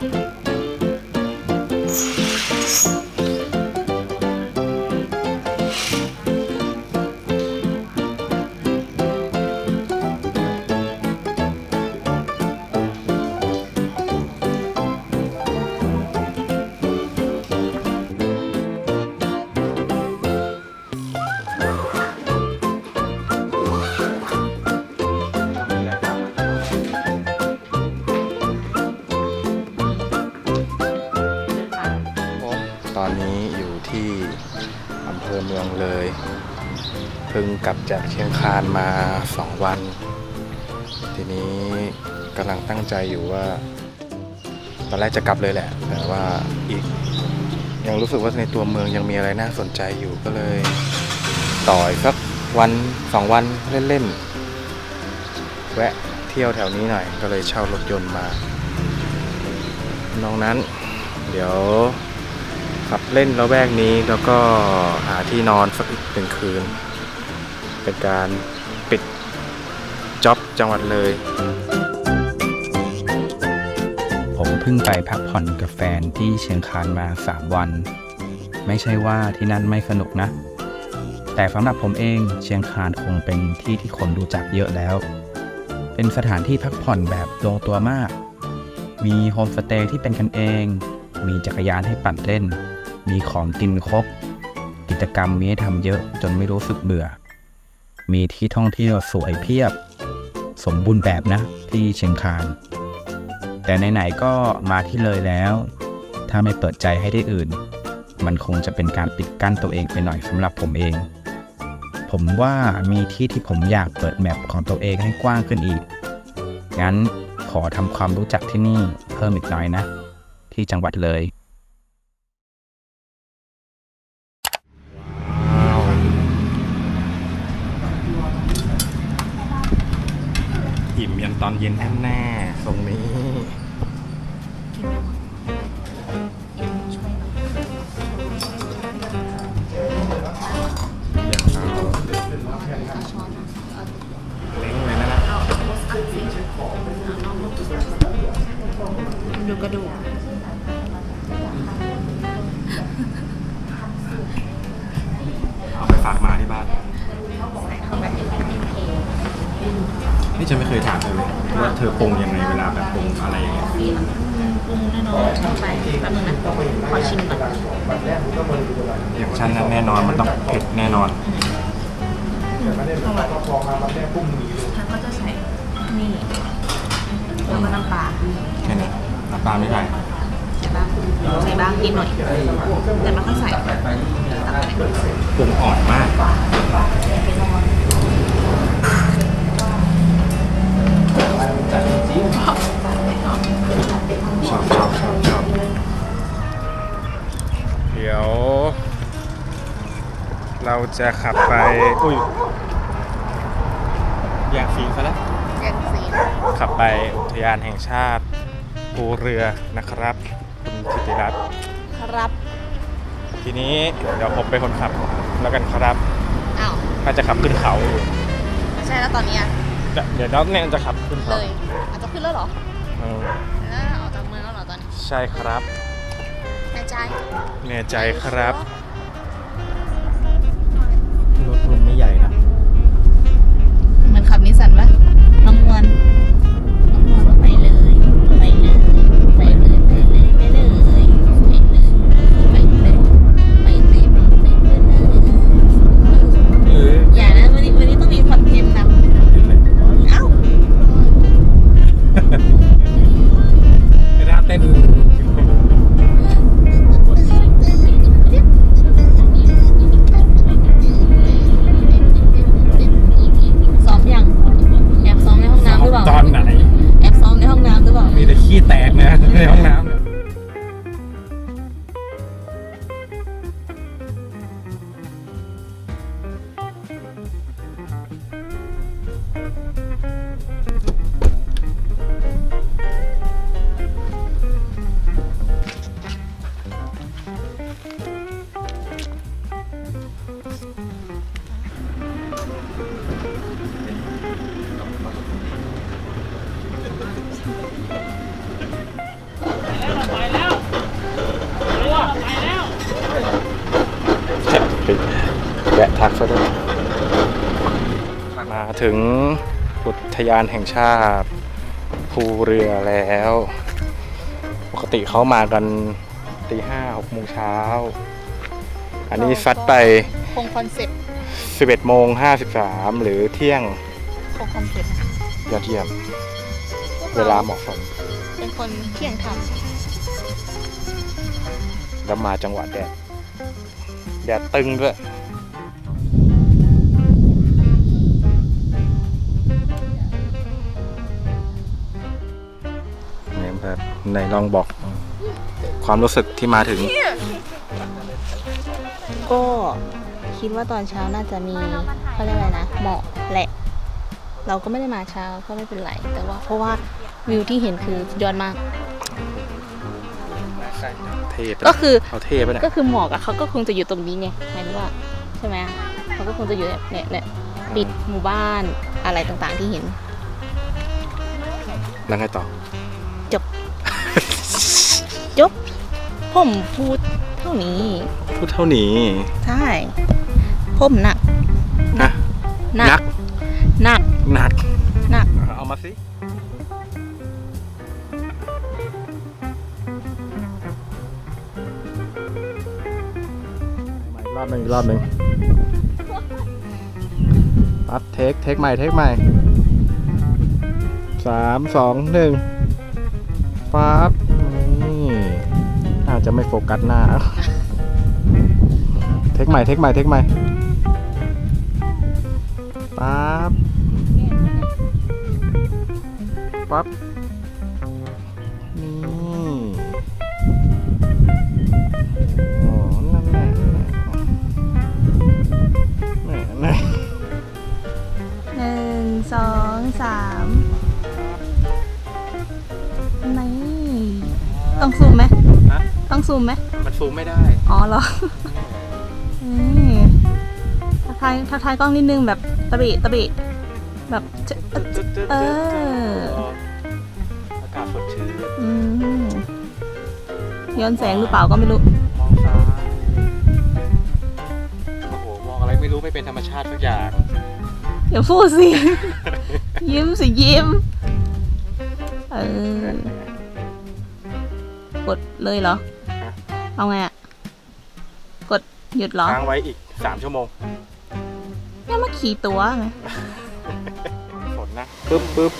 Música ตอนนี้อยู่ที่อำเภอเมืองเลย เพิ่งกลับจากเชียงคานมา2วัน ทีนี้กำลังตั้งใจอยู่ว่า ตอนแรกจะกลับเลยแหละ แต่ว่าอีก ยังรู้สึกว่าในตัวเมืองยังมีอะไรน่าสนใจอยู่ก็เลย ต่ออีกสักวันสองวันเล่นๆ แวะเที่ยวแถวนี้หน่อย ก็เลยเช่ารถยนต์มานอกนั้น เดี๋ยว ขับเล่นระแวกนี้แล้วก็หาที่นอนสักอีกหนึ่งคืน เป็นการปิดจ็อบจังหวัดเลย ผมเพิ่งไปพักผ่อนกับแฟนที่เชียงคานมา 3 วัน ไม่ใช่ว่าที่นั่นไม่สนุกนะ แต่สำหรับผมเองเชียงคานคงเป็นที่ที่คนรู้จักเยอะแล้ว เป็นสถานที่พักผ่อนแบบลงตัวมาก มีโฮมสเตย์ที่เป็นกันเองมีจักรยานให้ปั่นเล่น มีของกินครบ กิจกรรมมีให้ทำเยอะจนไม่รู้สึกเบื่อ มีที่ท่องเที่ยวสวยเพียบ สมบูรณ์แบบนะที่เชียงคาน แต่ไหนๆก็มาที่เลยแล้ว ถ้าไม่เปิดใจให้ได้อื่น มันคงจะเป็นการปิดกั้นตัวเองไปหน่อยสำหรับผมเอง ผมว่ามีที่ที่ผมอยากเปิดแมปของตัวเองให้กว้างขึ้นอีก งั้นขอทำความรู้จักที่นี่เพิ่มอีกหน่อยนะ ที่จังหวัดเลย อิ่มยันตอน เย็นแน่ๆทรงนี้ นนั้นแน่นอนมันต้องเผ็ดแน่นอนท่านก็จะใส่นี่แล้วก็น้ำปลาแค่นี้น้ำปลาไม่ใส่ใส่บ้างใส่บ้างนิดหน่อย แต่ไม่ค่อยใส่ตักไปปรุงอ่อนมาก ชอบชอบชอบชอบเดี๋ยว เราจะขับไป อุ้ยอยากฟิล์มซะแล้วแกงซีนขับไปอุทยานแห่งชาติ ภูเรือนะครับ คุณธิติรัตน์ครับทีนี้เดี๋ยวผมเป็นคนขับแล้วกันครับอ้าวน่าจะขับขึ้นเขาอยู่ไม่ใช่แล้วตอนนี้อะเดี๋ยวน้องเนี่ยจะขับขึ้นเลเขายอาจจะขึ้นแล้วเหรอเอออ่าออกจากเมืองแล้วเหรอตอนนี้ใช่ครับ แน่ใจแน่ใจครับรถ มันไม่ใหญ่ ถึงอุทยานแห่งชาติ ภูเรือแล้ว ปกติเขามากันตีห้าหกโมงเช้า อันนี้ซัดไปคงคอนเซ็ปต์11โมง53หรือเที่ยงคงคอนเซ็ปต์ยอดเยี่ยม เวลาเหมาะสม เป็นคนเที่ยงธรรมแล้วมาจังหวะแดด แดดตึงด้วย เนี่ยแบบในลองบอก ความรู้สึกที่มาถึง ก็คิดว่าตอนเช้าน่าจะมีเขาเรียกอะไรนะหมอกแหละ เราก็ไม่ได้มาเช้าก็ไม่เป็นไร แต่ว่าเพราะว่าวิวที่เห็นคือสุดยอดมาก เท่ไปะก็คือ เอาเท่ไปะเนี่ยก็คือหมอกอะเขาก็คงจะอยู่ตรงนี้ไงหมายถึงว่าใช่ไหมเขาก็คงจะอยู่เนี่ยเนี่ยเนี่ยปิดหมู่บ้านอะไรต่างๆที่เห็น แล้วไงต่อ จบ ผมพูดเท่านี้ พูดเท่านี้ใช่ผมหนักนะหนักหนักหนักหนักเอามาสิอีกรอบหนึ่งอีกรอบหนึ่งปั๊บเทคเทคใหม่เทคใหม่สามสองหนึ่งปั๊บนี่อาจะไม่โฟกัสหน้า เทคใหม่เทคใหม่เทคใหม่ปั๊บปั๊บนี่โอ้นั่นแหละนั่นแหละแหม่หนึ่งสองสามนี่ต้องซูมไหม ซูมไหม มันซูมไม่ได้อ๋อเหรอนี่ทักทายทักทายกล้องนิดนึงแบบตะบิตะบิแบบจะเออ อากาศสดชื่นอืมย้อนแสงหรือเปล่าก็ไม่รู้ มองซ้ายโอ้โหมองอะไรไม่รู้ไม่เป็นธรรมชาติสักอย่างอย่าพูดสิ ยิ้มสิยิ้ม เออกดเลยเหรอฮะ เอาไงอะกดหยุดเหรอค้างไว้อีก3ชั่วโมงเนี่ยมาขี่ตัวไงฝนนะปึ๊บปึ๊บ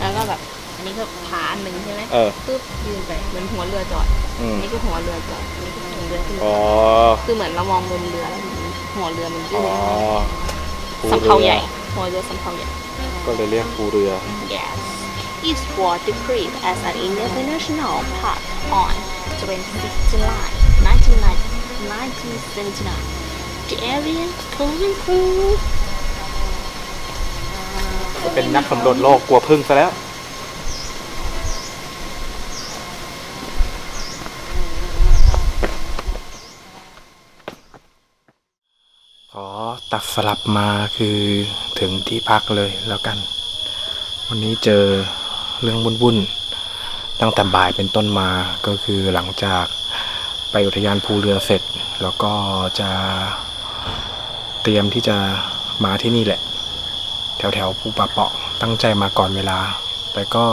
แล้วก็แบบ อันนี้ก็ผาอันหนึ่งใช่ไหมเออ ปึ๊บยืนไปเหมือนหัวเรือจอดอืม อันนี้ก็หัวเรือจอดอันนี้ก็หัวเรือขึ้นอ๋อ คือเหมือนเรามองมุมเรือแล้วหัวเรือมันยือ๋อดสำเภาใหญ่หัวเรือสำเภาใหญ่ ก็เลยเรียกภูเรือ Yes is was declared as an international park on 26 July 1979 The area covering through เป็นนักสำรวจโลกกลัวพึ่งซะแล้ว ขอตัดสลับมาคือถึงที่พักเลยแล้วกัน วันนี้เจอเรื่องวุ่นๆ ตั้งแต่บ่ายเป็นต้นมาก็คือหลังจากไปอุทยานภูเรือเสร็จ แล้วก็จะเตรียมที่จะมาที่นี่แหละ แถวแถวภูป่าเปาะตั้งใจมาก่อนเวลา แต่ก็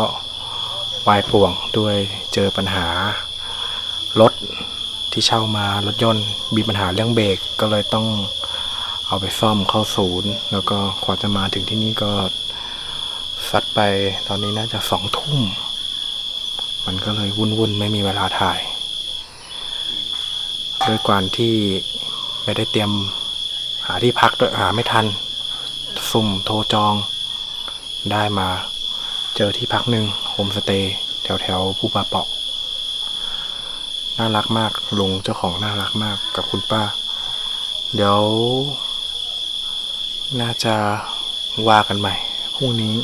วายป่วงด้วยเจอปัญหารถที่เช่ามารถยนต์มีปัญหาเรื่องเบรกก็เลยต้องเอาไปซ่อมเข้าศูนย์ แล้วก็กว่าจะมาถึงที่นี่ก็สัดไปตอนนี้น่าจะสองทุ่ม มันก็เลยวุ่นๆไม่มีเวลาถ่าย ด้วยการที่ไม่ได้เตรียมหาที่พักด้วยหาไม่ทัน สุ่มโทรจอง ได้มาเจอที่พักหนึ่งโฮมสเตย์แถวแถวๆภูป่าเปาะน่ารักมากลุงเจ้าของน่ารักมากกับคุณป้า เดี๋ยว น่าจะว่ากันใหม่พรุ่งนี้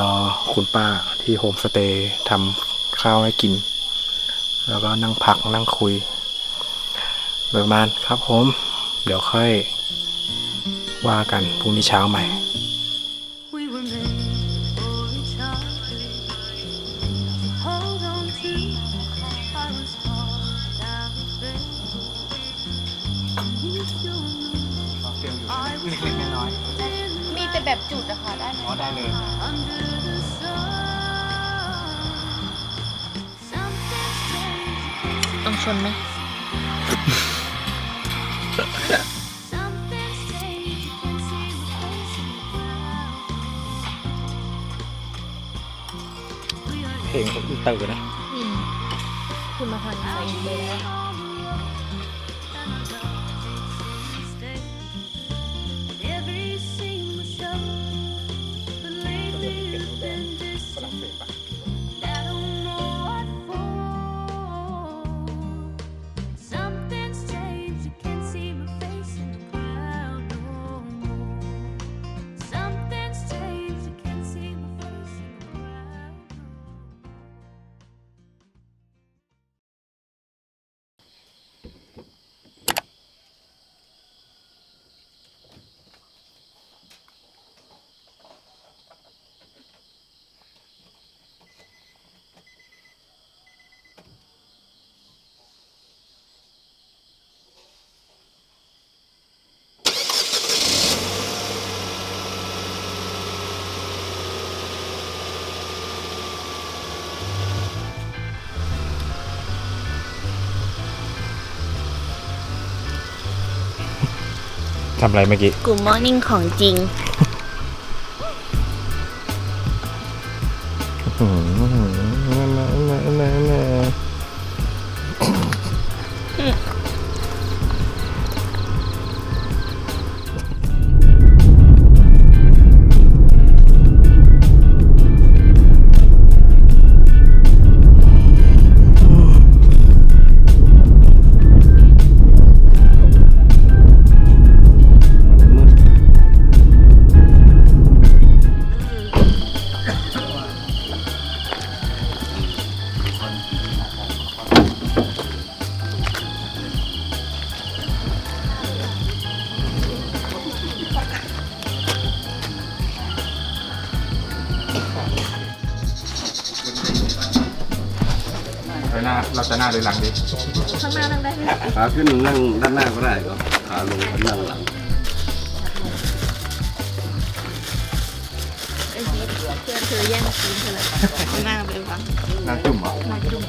รอคุณป้า ที่โฮมสเตย์ทำข้าวให้กิน แล้วก็นั่งพักนั่งคุยประมาณครับผม เดี๋ยวค่อยว่ากันพรุ่งนี้เช้าใหม่ We were made for each other. Hold on to. I was hard out of bed. Beneath your moon, I was แต่แบบจุดอะค่ะได้ไหม อ๋อได้เลย ต้องชนไหม Something's changed. You can see my face in the crowd. We are เพลงเขาอินเตอร์นะ อืมคุณมาทางไซน์เลยแล้ ทำอะไรเมื่อกี้ กลุ่มมอร์นิ่งของจริง น้าเราจะหน้าหรือหลังดีข้างหน้านั่งได้ไหมขาขึ้นนั่งด้านหน้าก็ได้ครับขาลงนั่งหลังไอ้พีทเพื่อนเธอแย่งซีนเธอเลยข้างหน้าไปฟังหน้าจุ่มเหรอมาจุ่ม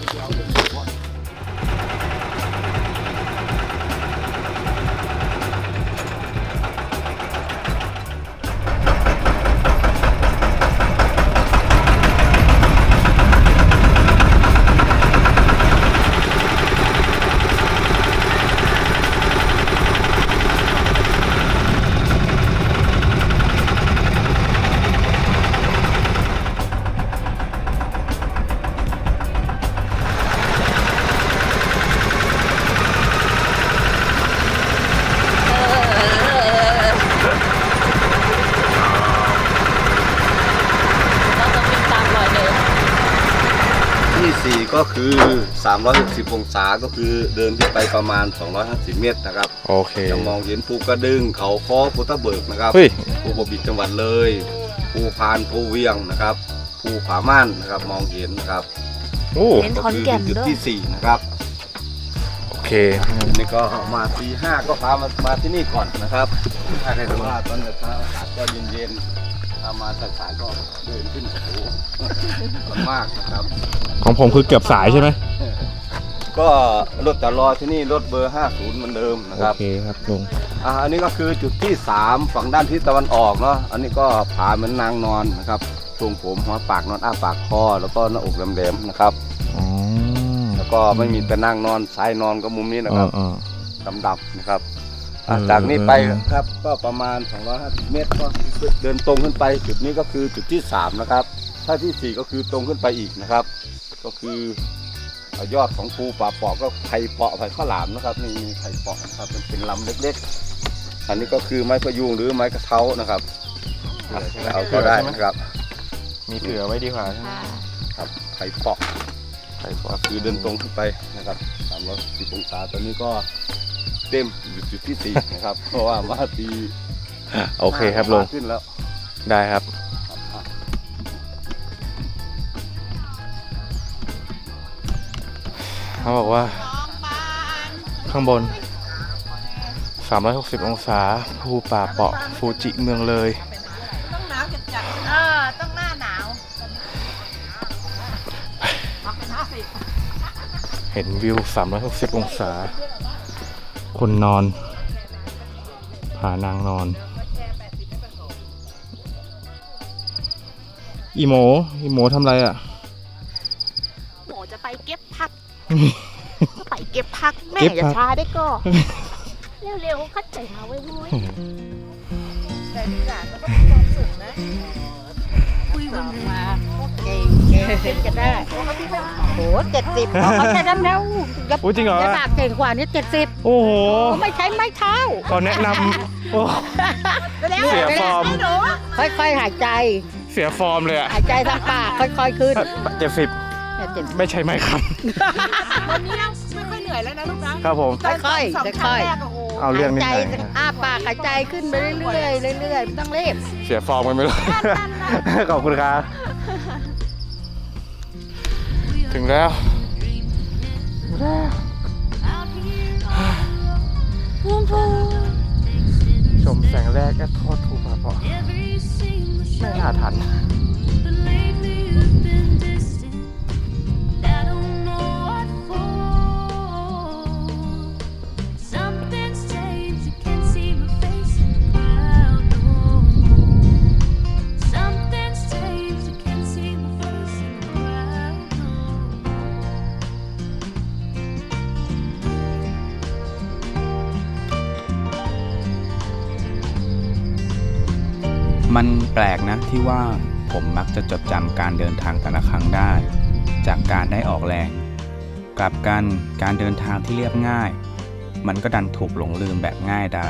เราจะวิ่งตามรอยเดิม ที่สี่ก็คือ 360 องศาก็คือเดินขึ้นไปประมาณ 250 เมตรนะครับโอเค จะมองเห็นภูกระดึงเขาค้อภูตะเบิกนะครับเฮ้ย ภูบบิดจังหวัดเลยภูพานภูเวียงนะครับภูผาม่านนะครับมองเห็นนะครับโอ้เห็นก็ขอนคือแก่นจุดด้วย ที่สี่นะครับโอเคนี่ก็มาตีห้าก็พามามาที่นี่ก่อนนะครับเพราะว่าตอนเช้าอากาศก็เย็นๆถ้ามาสายๆก็เดินขึ้นเขา มากนะครับของผมคือเกือบสายใช่ไหม ก็รถจะรอที่นี่รถเบอร์ 50 เหมือนเดิมนะโอครับเคครับลุงอ่าอันนี้ก็คือจุดที่ 3 ฝั่งด้านทิศตะวันออกเนาะอันนี้ก็ผาเหมือนนางนอนนะครับทรงผมหัวปากนอนอ้าปากคอแล้วก็หน้าอกแหลมๆนะครับ อ๋อแล้วก็ไม่มีแต่นั่งนอนซ้ายนอนก็มุมนี้นะครับอ่าดำๆนะครับอะเออ จากนี้ไปเออครับก็ประมาณ 250 เมตรก็เดินตรงขึ้นไป จุดนี้ก็คือจุดที่ 3 นะครับ ถ้าทีสี่ 4 ก็คือตรงขึ้นไปอีกนะครับ ก็คือ ยอดของภูป่าปอกก็ไผ่เปาะไผ่ข้าวหลามนะครับนี่มีไผ่เปาะนะครับเป็นเป็นลำเล็กๆ อันนี้ก็คือไม้พะยูงหรือไม้กระเท้านะครับเอาก็ได้นะครับมีเผื่อไว้ดีกว่าใช่ไหมครับไผ่เปาะไข่ปก็คือเดินตรงขึ้นไปนะครับ310องศาตอนนี้ก็เต็มอยู่จุดที่สี่นะครับ เพราะว่ามาตีโอเคครับลุงขึ้นแล้ว ได้ครับครับ เขาบอกว่า ข้างบน 360 องศา ภูป่าเปาะฟูจิเมืองเลย ต้องหนาวจัดจัเต้องหน้าหนาวเห็นวิว 360 องศา คนนอน ผานางนอน อีโม อีโมทำไรอะ หมอจะไปเก็บ ไปเก็บผักแม่เก็บอย่าผัก ช้าได้ก็เร็วๆคัดใจมาไว้วุ้ยแต่ทุกอย่างก็ต้องมีความสุขนะคุยมาเก่งเก่งขึ้นกันได้โอ้โหเจ็ดสิบเขาใช้ด้านแล้วโอ้จริงเหรอจะบากเก่งกว่านี้เจ็ดสิบโอ้โหไม่ใช้ไม้เท้าขอแนะนำโอ้เสียฟอร์ม ค่อยๆหายใจ เสียฟอร์มเลยอะหายใจทางปากค่อยๆขึ้นเจ็ดสิบ เนี่ยเจ็ดสิบไม่ใช่ไหมครับ วันนี้ไม่ค่อยเหนื่อยแล้วนะลูกนะครับผม ค่อยสองๆครั้ค่งอยแรกอะโอ้โหเอาเรื่องนิดใจหน่อยนะอ้าปากหายใจขึ้นไปเรื่อยๆเรื่อยๆไม่ต้องรีบเสียฟอร์มกันไปเลย ขอบคุณครับ ถึงแล้วชมแสงแรกแอดโทษทูปาเพาะ Every single ไม่ shot, น่าทัน ลกนะที่ว่าผมมักจะจดจำการเดินทางแต่ละครั้งได้ จากการได้ออกแรง กลับกันการเดินทางที่เรียบง่าย มันก็ดันถูกหลงลืมแบบง่ายได้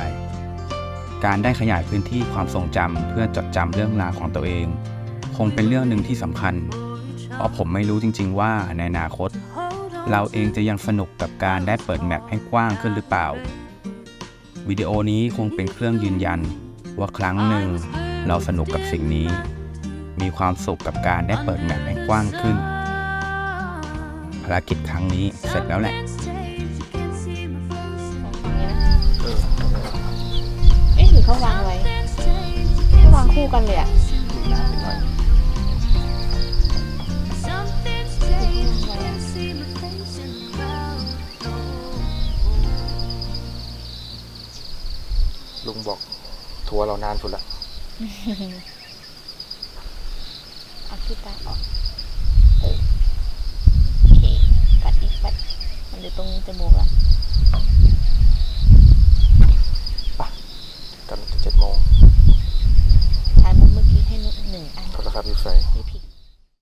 การได้ขยายพื้นที่ความทรงจำเพื่อจดจำเรื่องราวของตัวเอง คงเป็นเรื่องหนึ่งที่สำคัญ เพราะผมไม่รู้จริง ๆ ว่าในอนาคต เราเองจะยังสนุกกับการได้เปิดแมปให้กว้างขึ้นหรือเปล่า วิดีโอนี้คงเป็นเครื่องยืนยันว่าครั้งหนึ่ง เราสนุกกับสิ่งนี้ มีความสุขกับการได้เปิดแมปให้กว้างขึ้น ภารกิจครั้งนี้เสร็จแล้วแหละเอ๊ะหรือเขาวางไว้เขาวางคู่กันเลยอะ Something's changed. Can't see my face in the crowd no more. ลุงบอกทัวร์เรานานสุดละ เอาขี้ตาออกเออโอเคกัดอีกไปมันอยู่ตรงนี้จมูกละกำลังจะเจ็ดโมงถ่ายมุมเมื่อกี้ให้นุหนึ่งอันโทษนะครับมีไฟมี